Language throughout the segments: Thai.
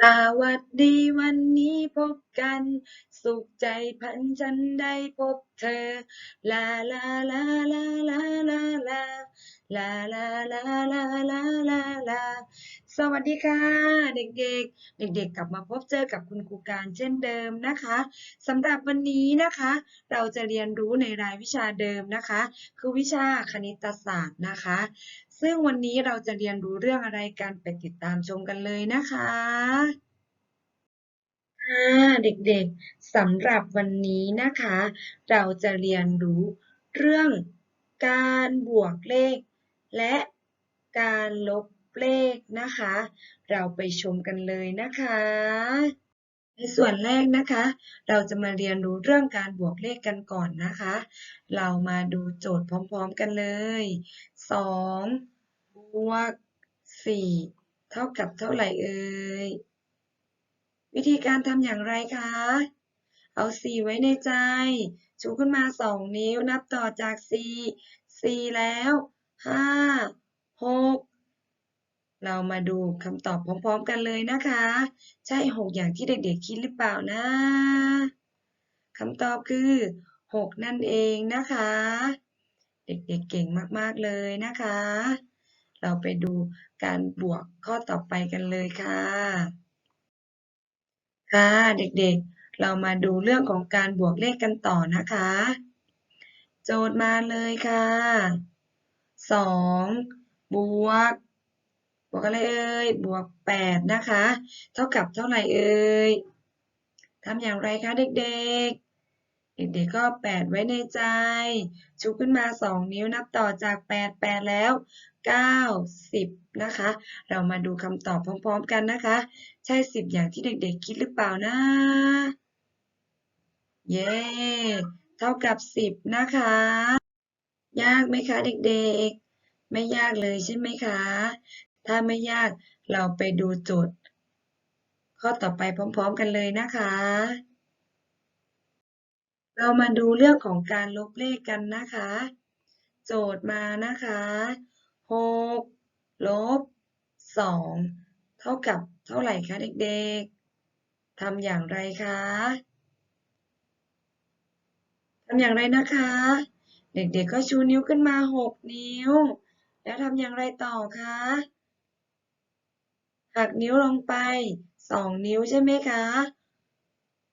สวัสดีวันนี้พบกัน สุขใจพันฉันได้พบเธอ ลาลาลาลาลาลาลาลาลาลาลาลาลา สวัสดีค่ะ เด็กๆ เด็กๆ กลับมาพบเจอกับคุณครูการเช่นเดิมนะคะสำหรับวันนี้นะคะ เราจะเรียนรู้ในรายวิชาเดิมนะคะ คือวิชาคณิตศาสตร์นะคะ ซึ่งวันนี้เราจะเรียนรู้เรื่องอะไรกันไปติดตามชมกันเลยนะคะค่ะเด็กๆสำหรับวันนี้นะคะ เราจะเรียนรู้เรื่องการบวกเลข และการลบ เลขนะคะ เราไปชมกันเลยนะคะ ในส่วนแรกนะคะ เราจะมาเรียนรู้เรื่องการบวกเลขกันก่อนนะคะ เรามาดูโจทย์พร้อมๆกันเลย2บวก4เท่ากับเท่าไหร่เอ่ย วิธีการทำอย่างไรคะ เอา 4 ไว้ในใจชูขึ้นมา 2 นิ้วนับต่อจาก 4 4 แล้ว 5 6 เรามาดูคำตอบพร้อมๆกันเลยนะคะ ใช่6อย่างที่เด็กๆคิดหรือเปล่านะคำตอบคือ6นั่นเองนะคะ เด็กๆเก่งมากๆเลยนะคะ เราไปดูการบวกข้อต่อไปกันเลยค่ะ ค่ะเด็กๆ เรามาดูเรื่องของการบวกเลขกันต่อนะคะ โจทย์มาเลยค่ะ 2 บวก บวกอะไรเอ่ยบวก 8 นะคะ เท่ากับเท่าไหร่เอ่ยทำอย่างไรคะเด็กๆ เด็กๆก็ 8 ไว้ในใจ ชูขึ้นมา 2 นิ้วนับต่อจาก 8 8 แล้ว9 10นะคะ เรามาดูคำตอบพร้อมๆกันนะคะ ใช่ 10 อย่างที่เด็กๆ คิดหรือเปล่านะ เย้ เท่ากับ 10 นะคะ ยากไหมคะเด็กๆ ไม่ยากเลยใช่ไหมคะ ถ้าไม่ยากเราไปดูโจทย์ ข้อต่อไปพร้อม ๆ กันเลยนะคะ เรามาดูเรื่องของการลบเลขกันนะคะ โจทย์มานะคะ6ลบ2เท่ากับเท่าไหร่คะเด็กๆทำอย่างไรคะทำอย่างไรนะคะ เด็กๆก็ชูนิ้วขึ้นมา 6 นิ้ว แล้วทำอย่างไรต่อคะ หักนิ้วลงไป 2 นิ้วใช่ไหมคะ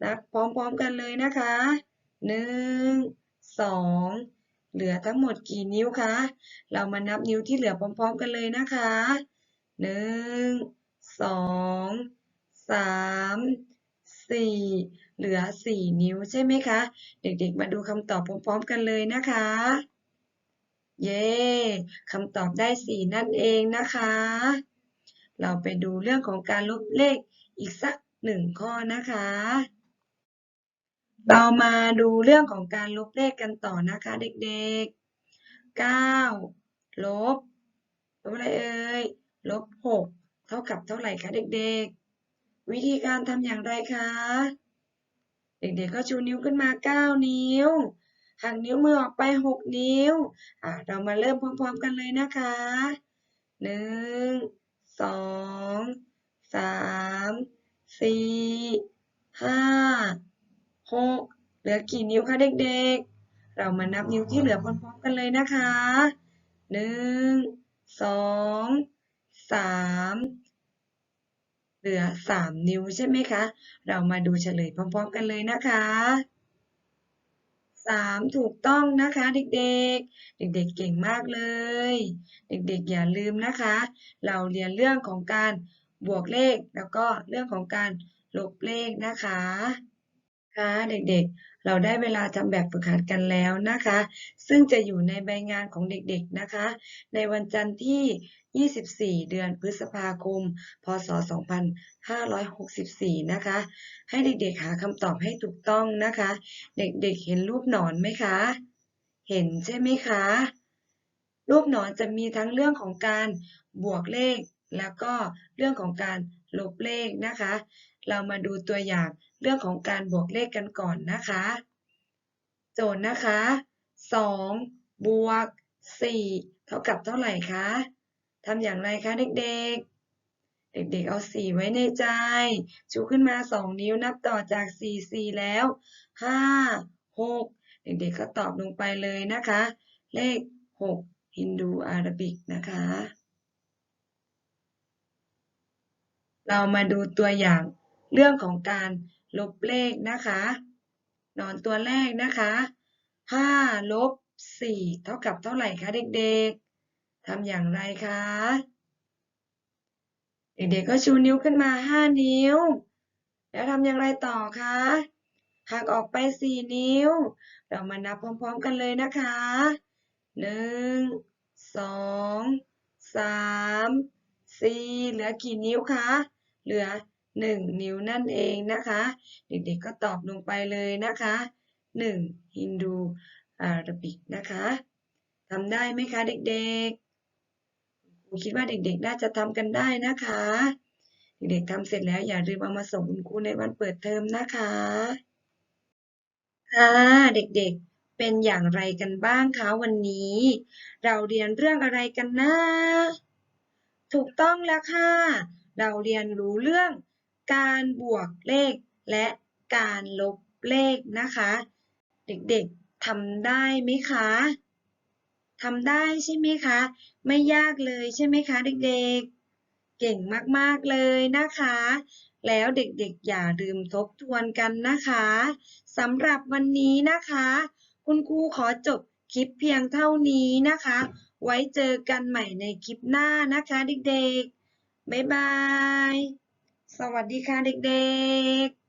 นับพร้อมๆกันเลยนะคะ 1 2 เหลือทั้งหมดกี่นิ้วคะ เรามานับนิ้วที่เหลือพร้อมๆกันเลยนะคะ 1 2 3 4 เหลือ 4 นิ้วใช่ไหมคะ เด็กๆ มาดูคำตอบพร้อมๆกันเลยนะคะ เย้คำตอบได้ 4 นั่นเองนะคะ เราไปดูเรื่องของการลบเลขอีกสักหนึ่งข้อนะคะ เรามาดูเรื่องของการลบเลขกันต่อนะคะเด็กๆ 9 ลบลบอะไรเอ่ย ลบ 6 เท่ากับเท่าไหร่คะเด็กๆ วิธีการทำอย่างไรคะ เด็กๆ ก็ชูนิ้วขึ้นมา 9 นิ้วหักนิ้วมือออกไป 6 นิ้ว อะเรามาเริ่มพร้อมๆกันเลยนะคะ 1 2 3 4 5 6เหลือกี่นิ้วคะเด็กๆ เรามานับนิ้วที่เหลือพร้อมๆกันเลยนะคะ1 2 3เหลือ3นิ้วใช่ไหมคะ เรามาดูเฉลยพร้อมๆกันเลยนะคะ 3 ถูกต้องนะคะเด็กๆ เด็กๆเก่งมากเลย เด็กๆอย่าลืมนะคะ เราเรียนเรื่องของการบวกเลขแล้วก็เรื่องของการลบเลขนะคะค่ะเด็กๆ เราได้เวลาทำแบบฝึกหัดกันแล้วนะคะ ซึ่งจะอยู่ในใบงานของเด็กๆนะคะ ในวันจันทร์ที่ 24 เดือนพฤษภาคม พศ 2564 นะคะ ให้เด็กๆหาคำตอบให้ถูกต้องนะคะ เด็กๆเห็นรูปหนอนไหมคะ เห็นใช่ไหมคะ รูปหนอนจะมีทั้งเรื่องของการบวกเลข แล้วก็เรื่องของการลบเลขนะคะ เรามาดูตัวอย่างเรื่องของการบวกเลขกันก่อนนะคะ โจทย์นะคะ 2 บวก 4 เท่ากับเท่าไหร่คะ ทำอย่างไรคะเด็กๆ เด็กๆ เอาสี่ไว้ในใจ ชูขึ้นมาสองนิ้วนับต่อจากสี่สี่แล้วห้าหกเด็กๆ ก็ตอบลงไปเลยนะคะ เลขหกฮินดูอาราบิกนะคะ เรามาดูตัวอย่างเรื่องของการลบเลขนะคะ นอนตัวแรกนะคะห้าลบสี่เท่ากับเท่าไหร่คะเด็กๆ ทำอย่างไรคะ เด็กๆก็ชูนิ้วขึ้นมาห้านิ้ว แล้วทำอย่างไรต่อคะหักออกไปสี่นิ้ว เรามานับพร้อมๆกันเลยนะคะหนึ่งสองสามสี่เหลือกี่นิ้วคะ เหลือหนึ่งนิ้วนั่นเองนะคะ เด็กๆก็ตอบลงไปเลยนะคะหนึ่งฮินดูอาราบิกนะคะทำได้ไหมคะเด็กๆ รูคิดว่าเด็กๆ น่าจะทำกันได้นะคะ เด็กๆทำเสร็จแล้วอย่าลืมเอามาส่งคุณครูในวันเปิดเทอมนะคะค่ะเด็กๆ เป็นอย่างไรกันบ้างคะวันนี้ เราเรียนเรื่องอะไรกันนะ ถูกต้องแล้วค่ะ เราเรียนรู้เรื่องการบวกเลขและการลบเลขนะคะ เด็กๆทำได้ไหมคะ ทำได้ใช่ไหมคะ ไม่ยากเลยใช่ไหมคะเด็กๆ เก่งมากๆเลยนะคะ แล้วเด็กๆ อย่าลืมทบทวนกันนะคะสำหรับวันนี้นะคะ คุณครูขอจบคลิปเพียงเท่านี้นะคะ ไว้เจอกันใหม่ในคลิปหน้านะคะเด็กๆ บ๊ายบาย สวัสดีค่ะเด็กๆ